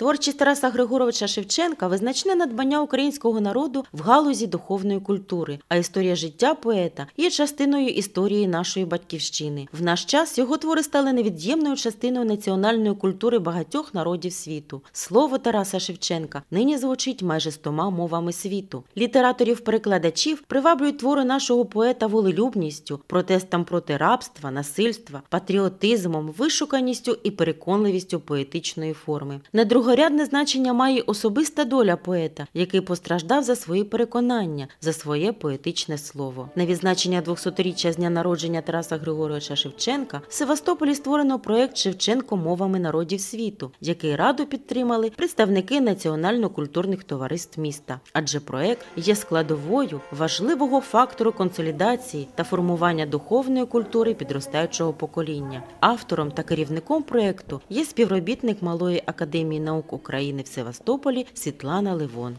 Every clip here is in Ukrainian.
Творчість Тараса Григоровича Шевченка визначне надбання українського народу в галузі духовної культури, а історія життя поета є частиною історії нашої батьківщини. В наш час його твори стали невід'ємною частиною національної культури багатьох народів світу. Слово Тараса Шевченка нині звучить майже стома мовами світу. Літераторів-перекладачів приваблюють твори нашого поета волелюбністю, протестом проти рабства, насильства, патріотизмом, вишуканістю і переконливістю поетичної форми. На другорядне значення має особиста доля поета, який постраждав за свої переконання, за своє поетичне слово. На відзначення 200-річчя з дня народження Тараса Григоровича Шевченка в Севастополі створено проект Шевченко мовами народів світу, який раду підтримали представники національно-культурних товариств міста. Адже проект є складовою важливого фактору консолідації та формування духовної культури підростаючого покоління. Автором та керівником проекту є співробітник Малої академії наук України в Севастополі Світлана Ливон.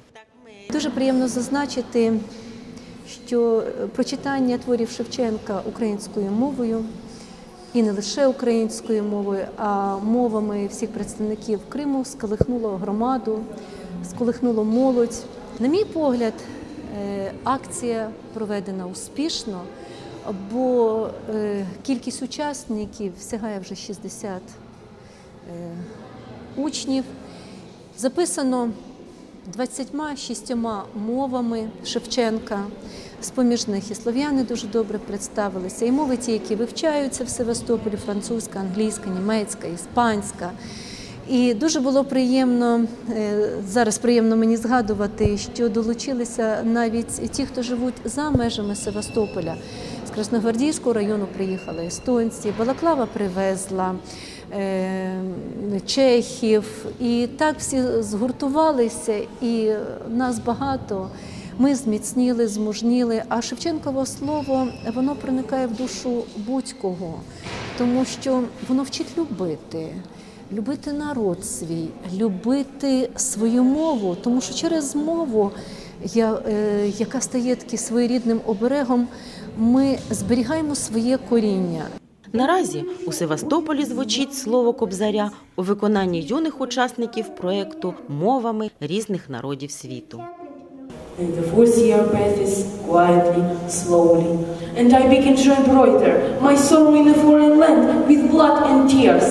Дуже приємно зазначити, що прочитання творів Шевченка українською мовою і не лише українською мовою, а мовами всіх представників Криму сколихнуло громаду, сколихнуло молодь. На мій погляд, е, акція проведена успішно, бо е, кількість учасників сягає вже 60 е, учнів. Записано 26 мовами Шевченка. З-поміж них і слов'яни дуже добре представилися, і мови ті, які вивчаються в Севастополі, французька, англійська, німецька, іспанська. І дуже було приємно е, зараз приємно мені згадувати, що долучилися навіть ті, хто живуть за межами Севастополя. З Красногвардійського району приїхали естонці, Балаклава привезла. Е, чехів, і так всі згуртувалися, і нас багато. Ми зміцніли, змужніли. А Шевченкове слово воно проникає в душу будь-кого, тому що воно вчить любити, любити народ свій, любити свою мову, тому що через мову, яка стає таким своєрідним оберегом, ми зберігаємо своє коріння. Наразі у Севастополі звучить слово Кобзаря у виконанні юних учасників проєкту мовами різних народів світу. And the fourth year passes quietly, slowly, and I begin to embroider my sorrow in a foreign land with blood and tears.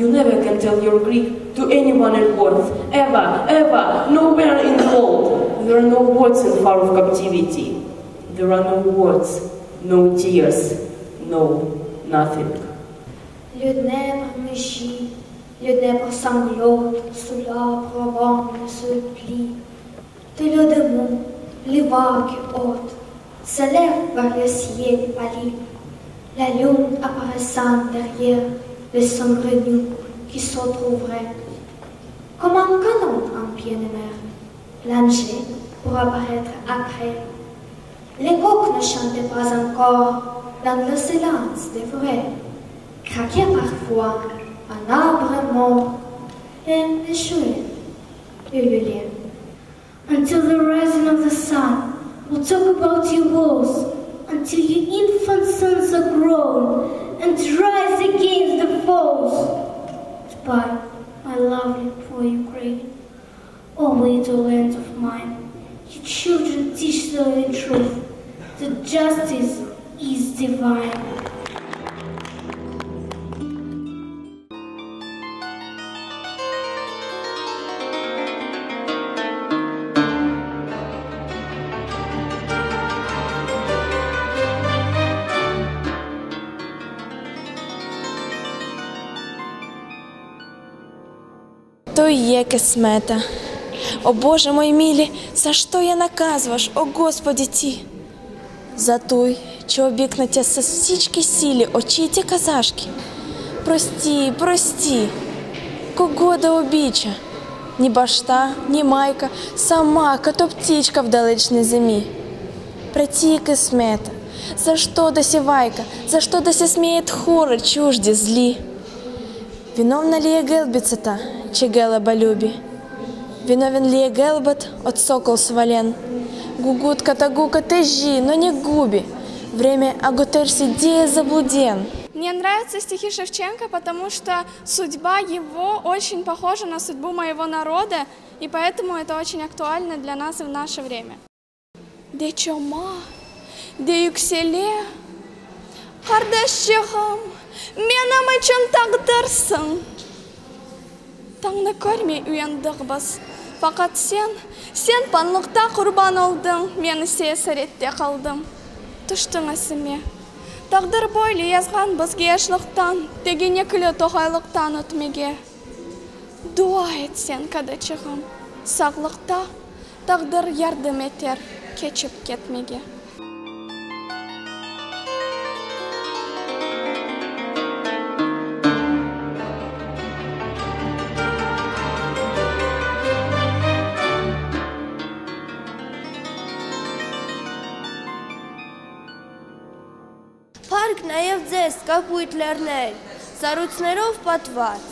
You never can tell your grief to anyone on earth, ever, ever, nowhere in the world. There are no words in far of captivity. There are no words, no tears, no nothing. L'œuvre mugit, l'œuvre sanglot, sous l'arbre rond se plie. De l'eau de mou, les vagues hautes se lèvent vers le ciel pâli. La lune apparaissant derrière le sombre nu qui s'entrouvrait. Comme un canon en pied de mer, plongé pour apparaître après Les coqs ne chantaient pas encore dans le silence des forêts. Craquait parfois un arbre mort et échouait. Until the rising of the sun, we'll talk about your woes, until your infant sons are grown and rise against the foes. Goodbye, my lovely poor Ukraine. O little land of mine, your children teach the truth that justice is divine. То є кисмета. О Боже мой милі, за що я наказваш, о Господі ті? За той, що обікнуття со всічки сілі очі ті казашки. Прості, прості, кого до обіча, ні башта, ні майка, сама, като птічка в далечній зимі. Преті кисмета, за що досівайка, за що дося сміє хори чужді злі? Виновна ли я гелбица-то, че гелеба люби? Виновен ли я гелбат от сокол свален? Гугутка-то гука тежи, но не губи. Время агутер сидея заблуден. Мне нравятся стихи Шевченко, потому что судьба его очень похожа на судьбу моего народа, и поэтому это очень актуально для нас и в наше время. Де чома, де юкселе, Кардашчығым, менің үшін тағдырсың. Таңны көрмей ұяндықбыз, фақат сен, сен панлықта құрбан олдың, мен сесіретте қалдым. Түштің ісіме, тағдыр бойлы язған бізге ашлықтан, деген екілі тоғайлықтан өтмеге. Дуа ет сен, кадачығым, сағлықта тағдыр ярдым етер, кечіп кетмеге. Նաև ձեզ, կապույտ լեռներ, սառույցներով պատված,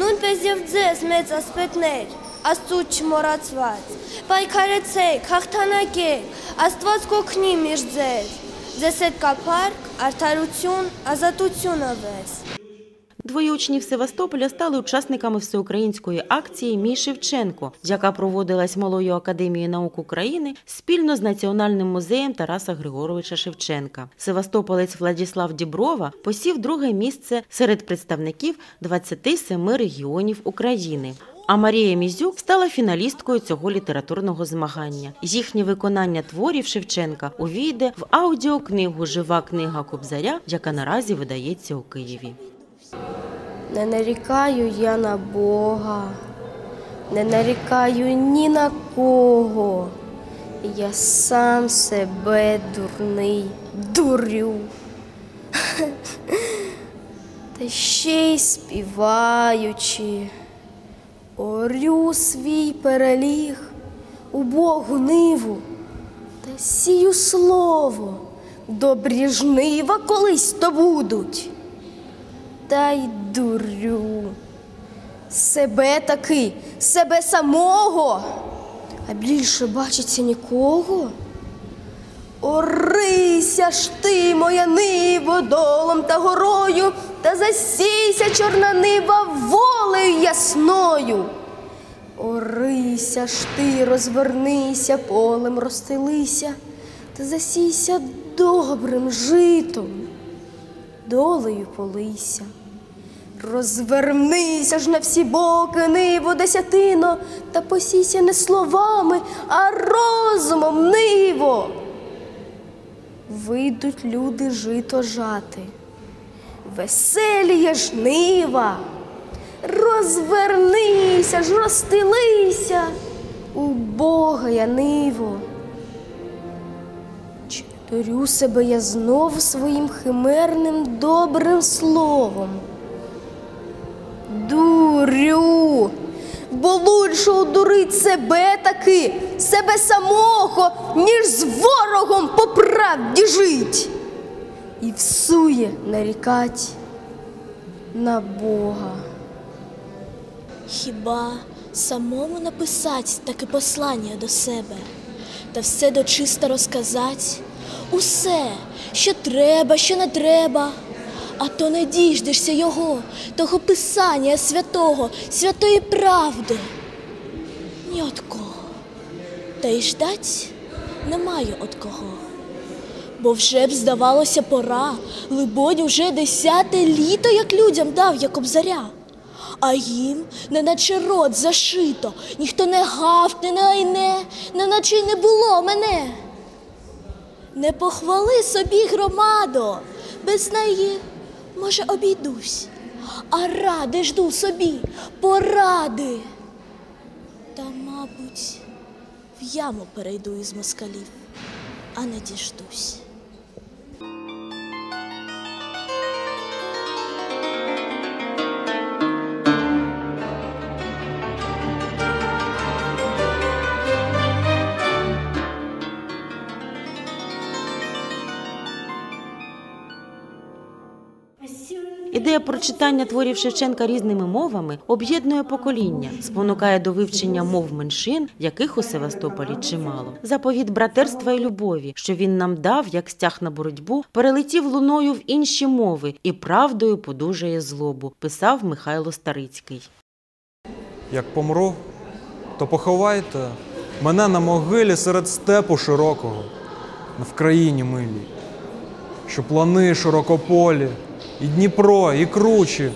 նույնպես եւ ձեզ մեծ ասպետներ, Աստծուց չմոռացված։ Պայքարեցեք, հաղթանակեք, Աստված կօգնի միշտ ձեզ։ Ձեզ հետ կա փառք, արդարություն, ազատությունը վես։ Двоє учнів Севастополя стали учасниками всеукраїнської акції Мій Шевченко, яка проводилась Малою академією наук України спільно з Національним музеєм Тараса Григоровича Шевченка. Севастополець Владіслав Діброва посів друге місце серед представників 27 регіонів України. А Марія Мізюк стала фіналісткою цього літературного змагання. Їхнє виконання творів Шевченка увійде в аудіокнигу Жива книга Кобзаря, яка наразі видається у Києві. Не нарікаю я на Бога, не нарікаю ні на кого. Я сам себе дурний дурю. Та ще й співаючи, орю свій переліг у Богу ниву та сію слово, добрі жнива колись то будуть та й дурю. Себе таки, себе самого, а більше бачиться нікого. Орися ж ти, моя ниво, долом та горою, та засійся чорна нива волею ясною. Орися ж ти, розвернися, полем розстелися, та засійся добрим житом долею полися. Розвернися ж на всі боки, ниво десятино, та посійся не словами, а розумом ниво. Вийдуть люди жито жати, веселіє ж нива. Розвернися ж, розстелися, у Бога я ниво. Чи дурю себе я знову своїм химерним добрим словом? Дурю, бо лучше одурить себе таки, себе самого, ніж з ворогом по правді жить. І всує нарікать на Бога. Хіба самому написать таке послання до себе, та все дочисто розказать, усе, що треба, що не треба, а то не діждешся його, того писання святого, святої правди. Ні от кого. Та й ждать немає от кого. Бо вже б здавалося пора, либонь, уже десяте літо, як людям дав я кобзаря. А їм, неначе рот зашито, ніхто не гавкне, не лайне, неначе й не було мене. Не похвали собі, громадо, без неї, може, обійдусь, а ради жду собі, поради. Та, мабуть, в яму перейду із москалів, а не діждусь. Ідея прочитання творів Шевченка різними мовами об'єднує покоління, спонукає до вивчення мов меншин, яких у Севастополі чимало. Заповіт братерства і любові, що він нам дав, як стяг на боротьбу, перелетів луною в інші мови і правдою подужає злобу, писав Михайло Старицький. Як помру, то поховайте мене на могилі серед степу широкого, в країні милій, що плани широкополі, і Дніпро, і кручі,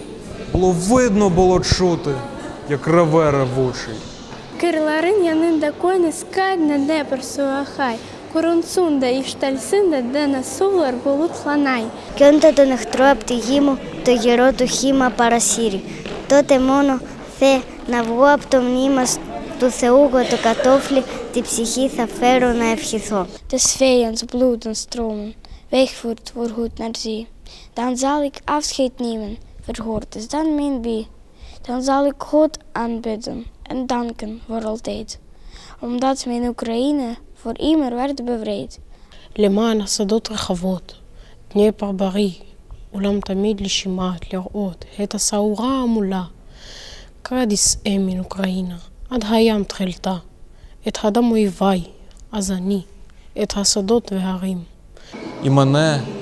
було видно було чути, як реве ревучий. Кирларын янында койны скадна депер суахай. Курунсунда и штальсында дена сулар булутланай. Кьонта то нехтроап ти гіму, то героту хіма парасірі. То те моно θε να βγω από το μνήμα του Θεού το κατόφλι τη ψυχή θα φέρω να ευχηθώ. Des vijans bloed en stromen, wegvoert voor goed naar zee. dan zal ik afscheid nemen, verhoord is dan mijn bij. Dan zal ik God aanbidden en danken voor altijd, omdat mijn Oekraïne voor immer werd bevrijd. Leman is de dochter gevoed, Ulam Tamid Lishimat, Ler Oot, Heta Saura Mula, Em in Oekraïne, Ad Hayam Trelta, Et Hadamoivai, Azani, Et Hasadot Veharim. Imane.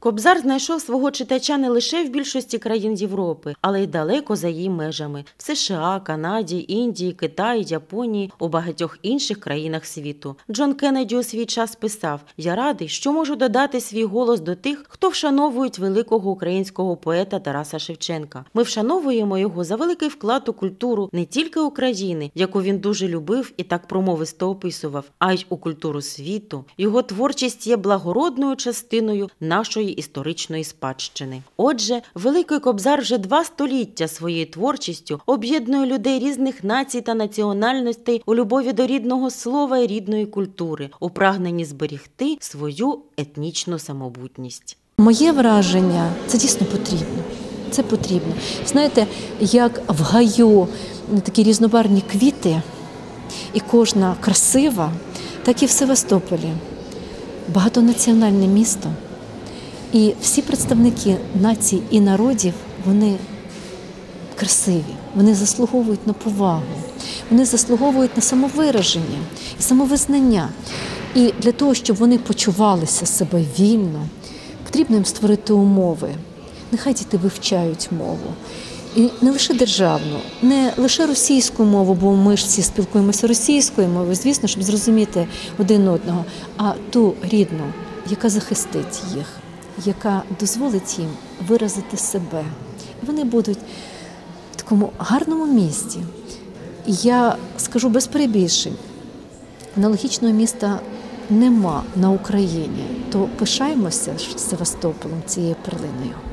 Кобзар знайшов свого читача не лише в більшості країн Європи, але й далеко за її межами в США, Канаді, Індії, Китаї, Японії, у багатьох інших країнах світу. Джон Кеннеді у свій час писав: Я радий, що можу додати свій голос до тих, хто вшановують великого українського поета Тараса Шевченка. Ми вшановуємо його за великий вклад у культуру не тільки України, яку він дуже любив і так промовисто описував, а й у культуру світу. Його творчість є благородною частиною нашої історичної спадщини. Отже, Великий Кобзар вже два століття своєю творчістю об'єднує людей різних націй та національностей у любові до рідного слова і рідної культури, у прагненні зберігти свою етнічну самобутність. Моє враження це дійсно потрібно. Це потрібно. Знаєте, як в гаю такі різнобарні квіти, і кожна красива, так і в Севастополі. Багатонаціональне місто. І всі представники націй і народів, вони красиві, вони заслуговують на повагу, вони заслуговують на самовираження і самовизнання. І для того, щоб вони почувалися себе вільно, потрібно їм створити умови. Нехай діти вивчають мову. І не лише державну, не лише російську мову, бо ми ж всі спілкуємося російською мовою, звісно, щоб зрозуміти один одного, а ту рідну, яка захистить їх, яка дозволить їм виразити себе. І вони будуть в такому гарному місті. Я скажу без перебільшень, аналогічного міста нема на Україні, то пишаємося Севастополем цією перлиною.